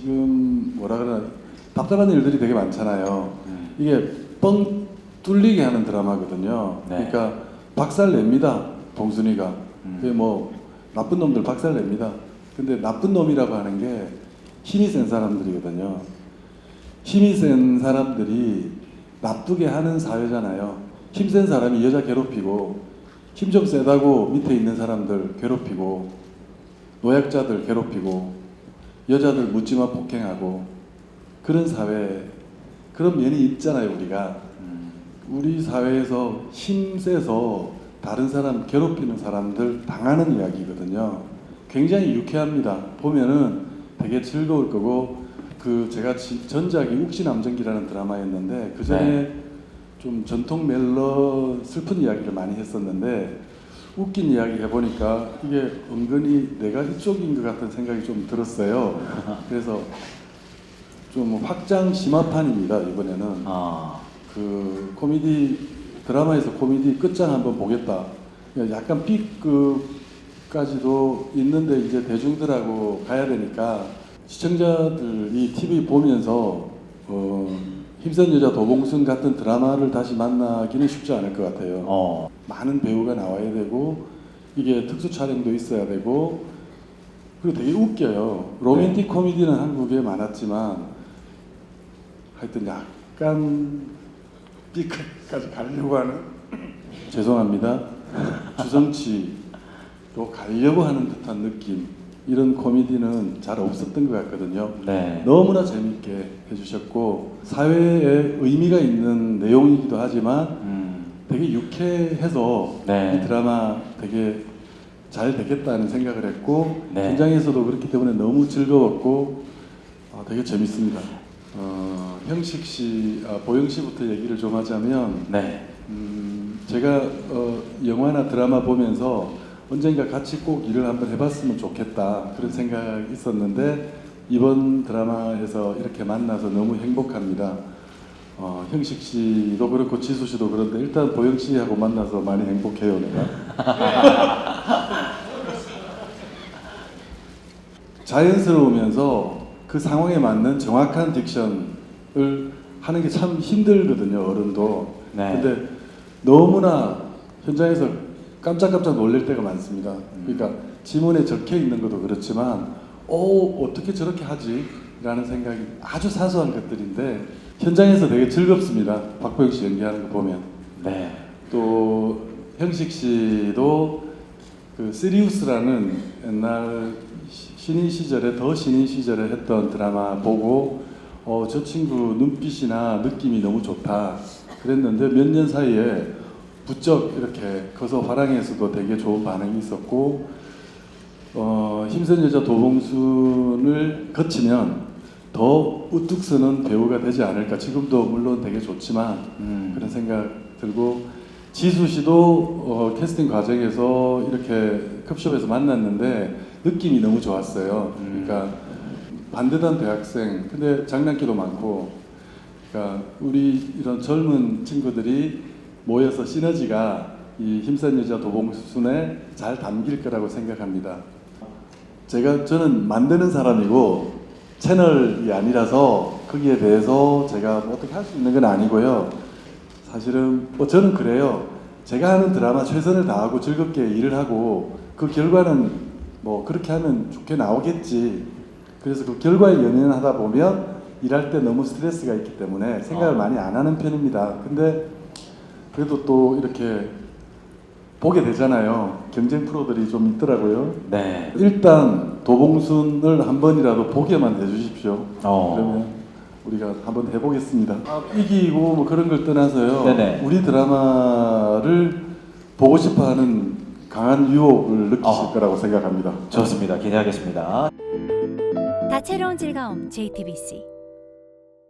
지금 뭐라 그러나 답답한 일들이 되게 많잖아요. 음. 이게 뻥 뚫리게 하는 드라마거든요. 네. 그러니까 박살 냅니다. 봉순이가. 음. 그게 뭐 나쁜 놈들 박살 냅니다. 근데 나쁜 놈이라고 하는 게 힘이 센 사람들이거든요. 힘이 센 사람들이 나쁘게 하는 사회잖아요. 힘 센 사람이 여자 괴롭히고 힘 좀 세다고 밑에 있는 사람들 괴롭히고 노약자들 괴롭히고 여자들 묻지마 폭행하고 그런 사회 그런 면이 있잖아요 우리가 음. 우리 사회에서 힘 세서 다른 사람 괴롭히는 사람들 당하는 이야기거든요. 굉장히 유쾌합니다. 보면은 되게 즐거울 거고 그 제가 지- 전작이 욱신암전기라는 드라마였는데 그 전에 네. 좀 전통 멜로 슬픈 이야기를 많이 했었는데 웃긴 이야기 해보니까 이게 은근히 내가 이쪽인 것 같은 생각이 좀 들었어요. 그래서 좀 확장 심화판입니다 이번에는. 아, 그 코미디 드라마에서 코미디 끝장 한번 보겠다. 약간 B급까지도 있는데 이제 대중들하고 가야 되니까 시청자들이 TV 보면서 어, 힘센 여자 도봉순 같은 드라마를 다시 만나기는 쉽지 않을 것 같아요. 어, 많은 배우가 나와야 되고 이게 특수 촬영도 있어야 되고 그리고 되게 웃겨요. 로맨틱 코미디는 한국에 많았지만 하여튼 약간 B급까지 가려고 하는 죄송합니다. 주성치로 가려고 하는 듯한 느낌 이런 코미디는 잘 없었던 것 같거든요. 네. 너무나 재밌게 해주셨고 사회에 의미가 있는 내용이기도 하지만 음, 되게 유쾌해서 네. 이 드라마 되게 잘 되겠다는 생각을 했고 네. 현장에서도 그렇기 때문에 너무 즐거웠고 아, 되게 재밌습니다. 어, 형식 씨, 아, 보영 씨부터 얘기를 좀 하자면 네. 음, 제가 어, 영화나 드라마 보면서 언젠가 같이 꼭 일을 한번 해봤으면 좋겠다 그런 생각이 있었는데 이번 드라마에서 이렇게 만나서 너무 행복합니다. 어, 형식 씨도 그렇고 지수 씨도 그런데 일단 보영 씨하고 만나서 많이 행복해요 내가. 자연스러우면서 그 상황에 맞는 정확한 딕션을 하는 게 참 힘들거든요 어른도. 네. 근데 너무나 현장에서 깜짝깜짝 놀랄 때가 많습니다. 그러니까 지문에 적혀 있는 것도 그렇지만, 오 어떻게 저렇게 하지? 라는 생각이 아주 사소한 것들인데 현장에서 되게 즐겁습니다. 박보영 씨 연기하는 거 보면. 네. 또 형식 씨도 그 시리우스라는 옛날 시- 신인 시절에 더 신인 시절에 했던 드라마 보고 어, 저 친구 눈빛이나 느낌이 너무 좋다 그랬는데 몇 년 사이에 부쩍 이렇게 커서 화랑에서도 되게 좋은 반응이 있었고 어, 힘센 여자 도봉순을 거치면 더 우뚝 서는 배우가 되지 않을까 지금도 물론 되게 좋지만 음. 그런 생각 들고 지수 씨도 어, 캐스팅 과정에서 이렇게 컵숍에서 만났는데 느낌이 너무 좋았어요. 음. 그러니까 반듯한 대학생, 근데 장난기도 많고, 그러니까 우리 이런 젊은 친구들이 모여서 시너지가 이 힘센 여자 도봉순에 잘 담길 거라고 생각합니다. 제가 저는 만드는 사람이고 채널이 아니라서 거기에 대해서 제가 뭐 어떻게 할 수 있는 건 아니고요. 사실은 뭐 저는 그래요. 제가 하는 드라마 최선을 다하고 즐겁게 일을 하고 그 결과는 뭐 그렇게 하면 좋게 나오겠지. 그래서 그 결과에 연연하다 보면 일할 때 너무 스트레스가 있기 때문에 생각을 아. 많이 안 하는 편입니다. 근데 그래도 또 이렇게 보게 되잖아요. 경쟁 프로들이 좀 있더라고요. 네. 일단 도봉순을 한 번이라도 보게만 해주십시오. 어. 그러면 우리가 한번 해보겠습니다. 아, 이기고 뭐 그런 걸 떠나서요. 네네. 우리 드라마를 보고 싶어하는 강한 유혹을 느끼실 어. 거라고 생각합니다. 좋습니다. 기대하겠습니다. 다채로운 즐거움 JTBC